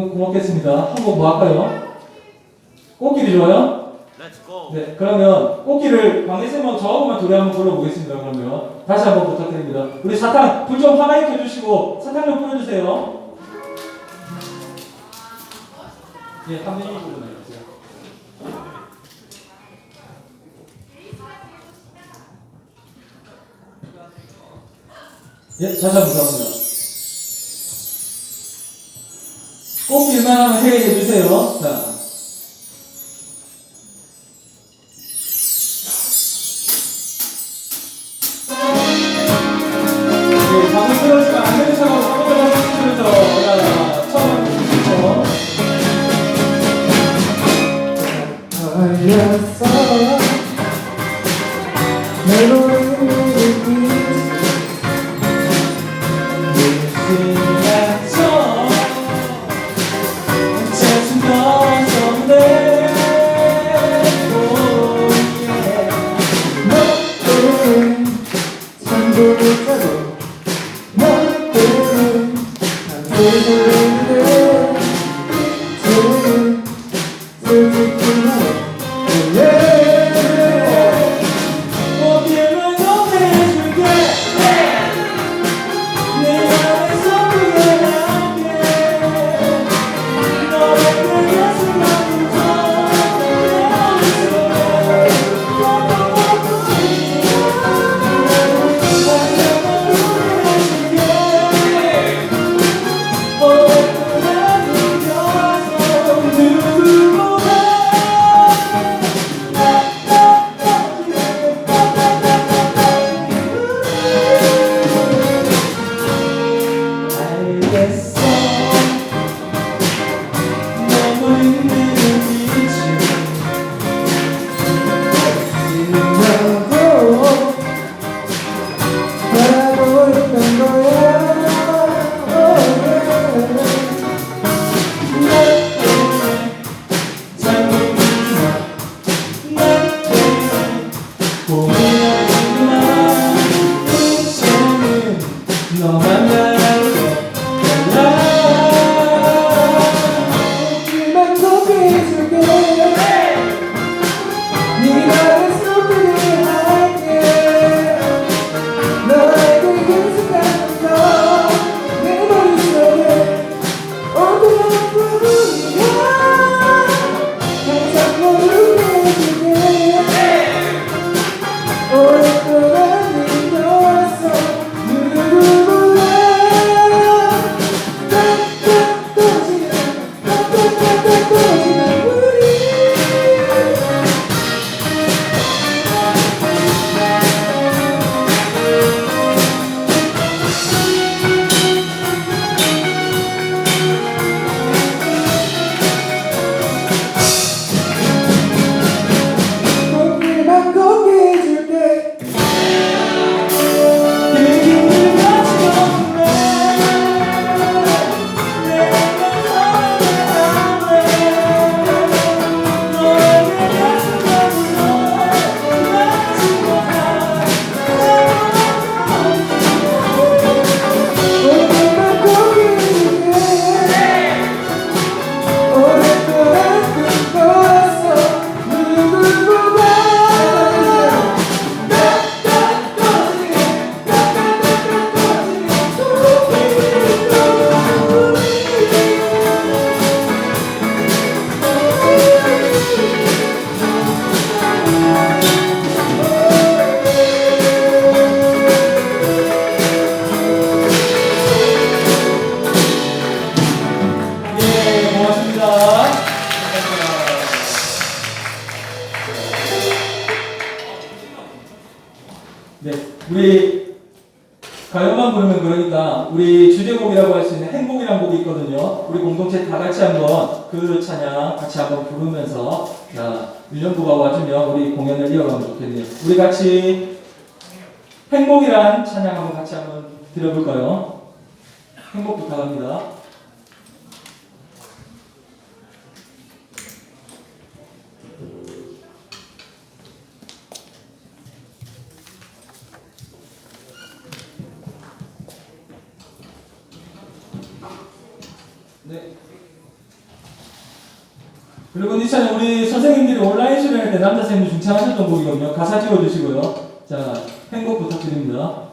그럼 고맙겠습니다. 한번 뭐 할까요? 꽃길이 좋아요? 네, 그러면 꽃길을 강의쌤하고 저하고만 둘이 한번 불러보겠습니다. 그러면 다시 한번 부탁드립니다. 우리 사탕 불 좀 하나 익혀주시고 사탕 좀 뿌려주세요. 네, 한 명이 부르네요. 예, 네, 다시 한번 부탁드립니다. 꼭 일만 하면 해외 해주세요. 자, 우리 공동체 다 같이 한번 그 찬양 같이 한번 부르면서 자, 윤영구가 와주면 우리 공연을 이어가면 좋겠네요. 우리 같이 행복이란 찬양 한번 같이 한번 드려볼까요? 행복 부탁합니다. 네. 그리고 이차는 우리 선생님들이 온라인 수련할 때 남자 선생님 중창하셨던 곡이거든요. 가사 지워주시고요. 자, 행복 부탁드립니다.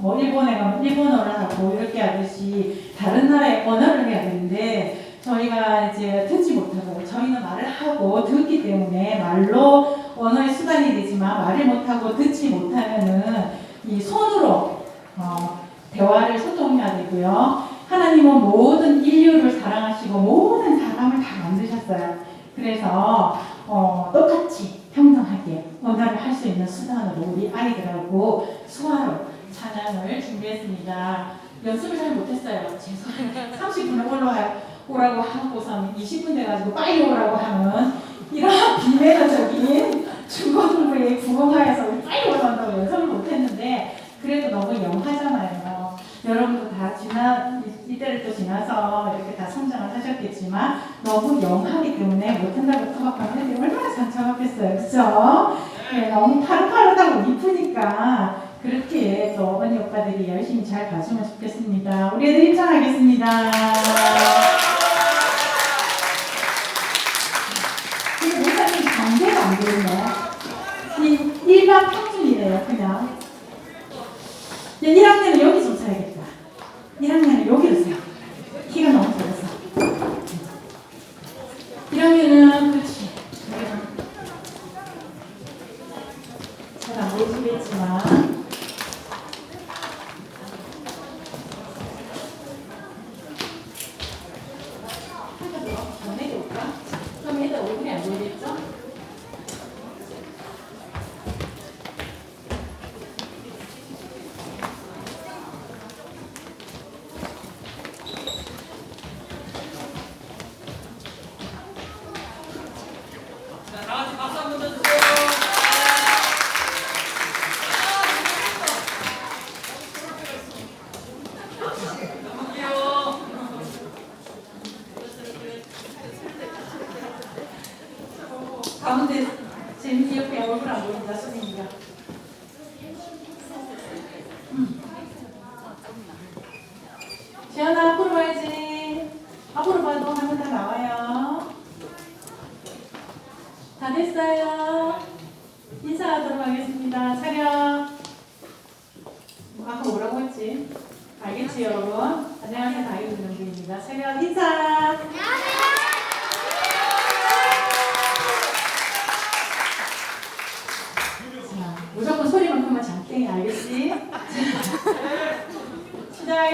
뭐 일본에 가면 일본어를 하고 이렇게 하듯이 다른 나라의 언어를 해야 되는데 저희가 이제 듣지 못하고 저희는 말을 하고 듣기 때문에 말로 언어의 수단이 되지만 말을 못하고 듣지 못하면은 이 손으로 어, 대화를 소통해야 되고요. 하나님은 모든 인류를 사랑하시고 모든 사람을 다 만드셨어요. 그래서 어, 똑같이 평등하게 언어를 할 수 있는 수단으로 우리 아이들하고 수화로 찬양을 준비했습니다. 연습을 잘 못했어요. 죄송해요. 30분을 올라가 오라고 하고서 20분 돼가지고 빨리 오라고 하는 이런 비매너적인 중고 공부에 부응하여서 우리 빨리 올라간다고 연습을 못했는데 그래도 너무 영하잖아요. 여러분도 다 이- 이때를 또 지나서 이렇게 다 성장을 하셨겠지만 너무 영하기 때문에 못한다고 애들이 얼마나 상처받겠어요, 그렇죠? 네, 너무 파릇파릇하고 이쁘니까 그렇게 또 언니 오빠들이 열심히 잘 봐주면 좋겠습니다. 우리 애들 입장하겠습니다. 이게 목사님 강제가 안 되네요. 이 일반 평준이래요, 그냥. 1학년은 여기 좀 서야겠다. 1학년은 여기로 서요. 키가 너무 작아서. 1학년은 가운데 재민이 옆에 얼굴 안 보인다 소민이가 음. 지연아 앞으로 봐야지 앞으로 봐도 하면 다 나와요 다 됐어요 인사하도록 하겠습니다 차렷 아까 뭐라고 했지? 알겠지 여러분? 안녕하세요 다이어트 연구입니다 차렷 인사 자, 무조건 소리만큼만 잠깨 알겠지?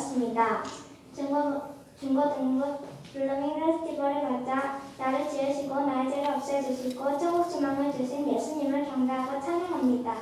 되었습니다. 중고, 중고 등급 블루밍 페스티벌을 맞아 나를 지으시고 나의 죄를 없애주시고 천국 소망을 주신 예수님을 경배하고 찬양합니다.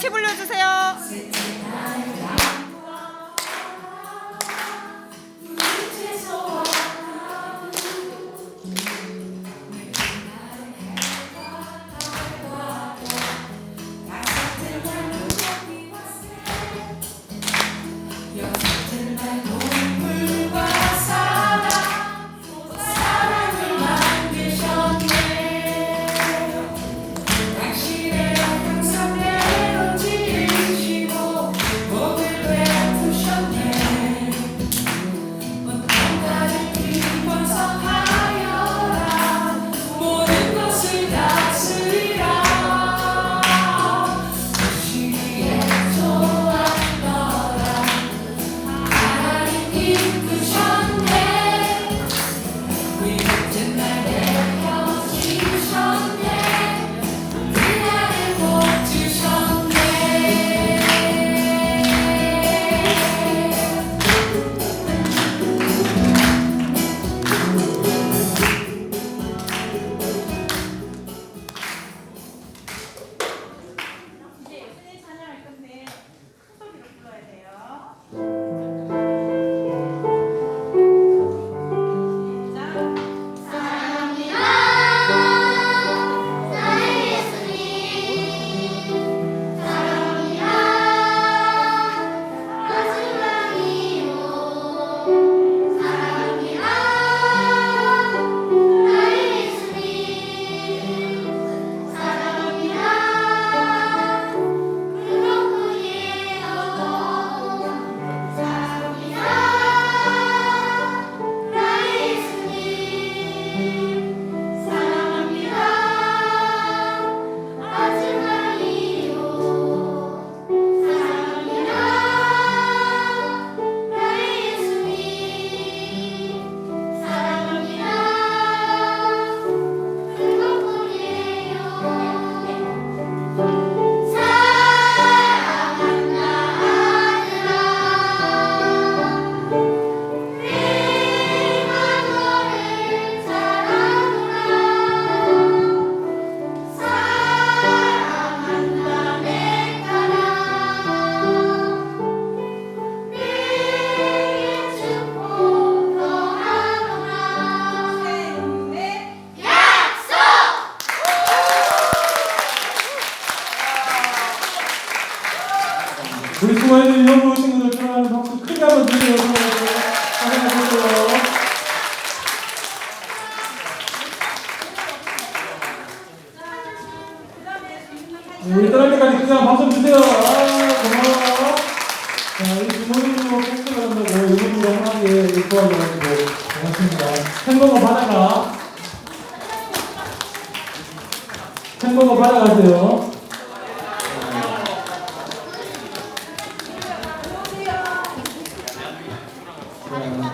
같이 불러주세요. 햄버거 받아가세요. 자,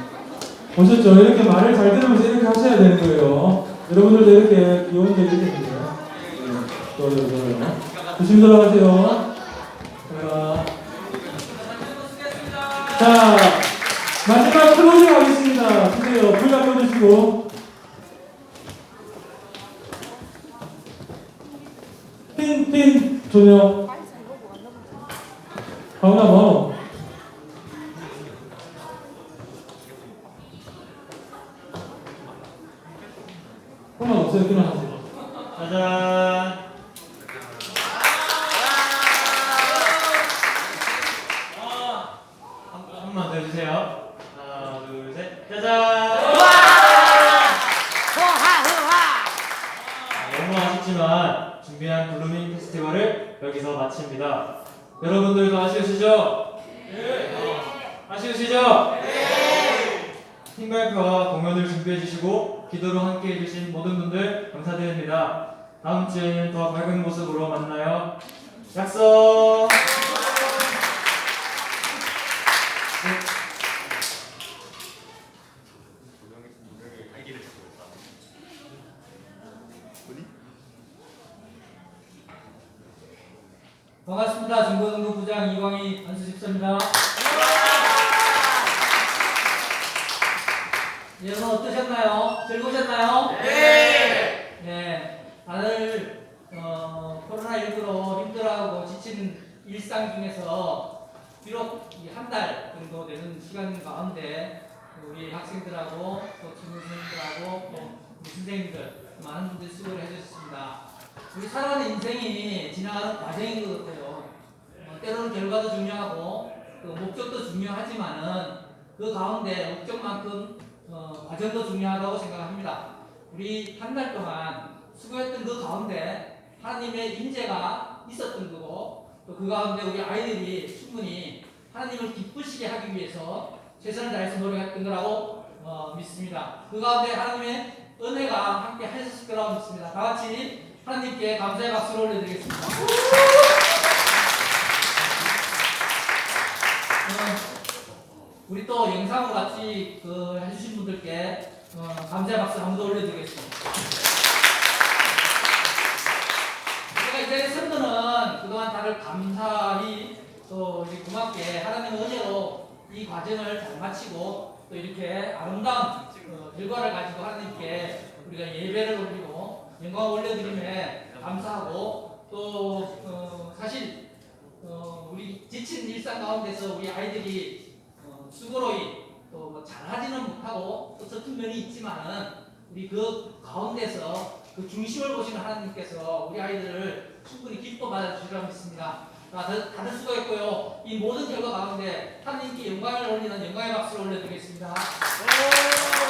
보셨죠? 이렇게 말을 잘 들으면서 이렇게 하셔야 되는 거예요. 여러분들도 이렇게 귀여운 적 있겠는데요. 네, 좋아요, 좋아요. 조심 들어가세요. 자, 자, 마지막 클로징 하겠습니다. 주세요. 불 닦아주시고. 핀, 조명. 가훈아, 뭐? 그만 없어요, 그만하세요. 짜잔. 한, 한 번만 더 해주세요. 하나, 둘, 셋. 짜잔. 아, 너무 아쉽지만 준비한 블루밍 페스티벌을 여기서 마칩니다. 여러분들도 아쉬우시죠? 네. 아쉬우시죠? 네. 팀발표와 공연을 준비해 주시고 기도로 함께 해주신 모든 분들 감사드립니다. 다음 주에는 더 밝은 모습으로 만나요. 약속. 반갑습니다. 중고등부부장 이광희 안수집사입니다. 여러분 어떠셨나요? 즐거우셨나요? 네. 네. 다들 어, 코로나19로 힘들어하고 지친 일상 중에서 비록 한 달 정도 되는 시간 가운데 우리 학생들하고 또 친구생들하고 또 우리 선생님들 많은 분들 수고를 해주셨습니다. 우리 살아가는 인생이 지나가는 과정인 것 같아요. 어, 때로는 결과도 중요하고 그 목적도 중요하지만은 그 가운데 목적만큼 어, 과정도 중요하다고 생각합니다. 우리 한 달 동안 수고했던 그 가운데 하나님의 인재가 있었던 거고 또 그 가운데 우리 아이들이 충분히 하나님을 기쁘시게 하기 위해서 최선을 다해서 노력했던 거라고 어, 믿습니다. 그 가운데 하나님의 은혜가 함께 하셨을 거라고 믿습니다. 다 같이 하나님께 감사의 박수를 올려드리겠습니다. 우리 또 영상으로 같이 그 해주신 분들께 어, 감사의 박수 한 번 더 올려드리겠습니다. 제가 이제 성도는 그동안 다들 감사히 또 이렇게 고맙게 하나님의 은혜로 이 과정을 잘 마치고 또 이렇게 아름다운 어, 결과를 가지고 하나님께 우리가 예배를 올리고 영광을 올려드림에 감사하고 또 어, 사실 어, 우리 지친 일상 가운데서 우리 아이들이 어, 수고로이 또뭐 잘하지는 못하고 또 서툰 면이 있지만은 우리 그 가운데서 그 중심을 보시는 하나님께서 우리 아이들을 충분히 기뻐 받아주시리라 믿습니다. 자, 다들, 다들 수고했고요. 이 모든 결과 가운데 하나님께 영광을 올리는 영광의 박수를 올려드리겠습니다.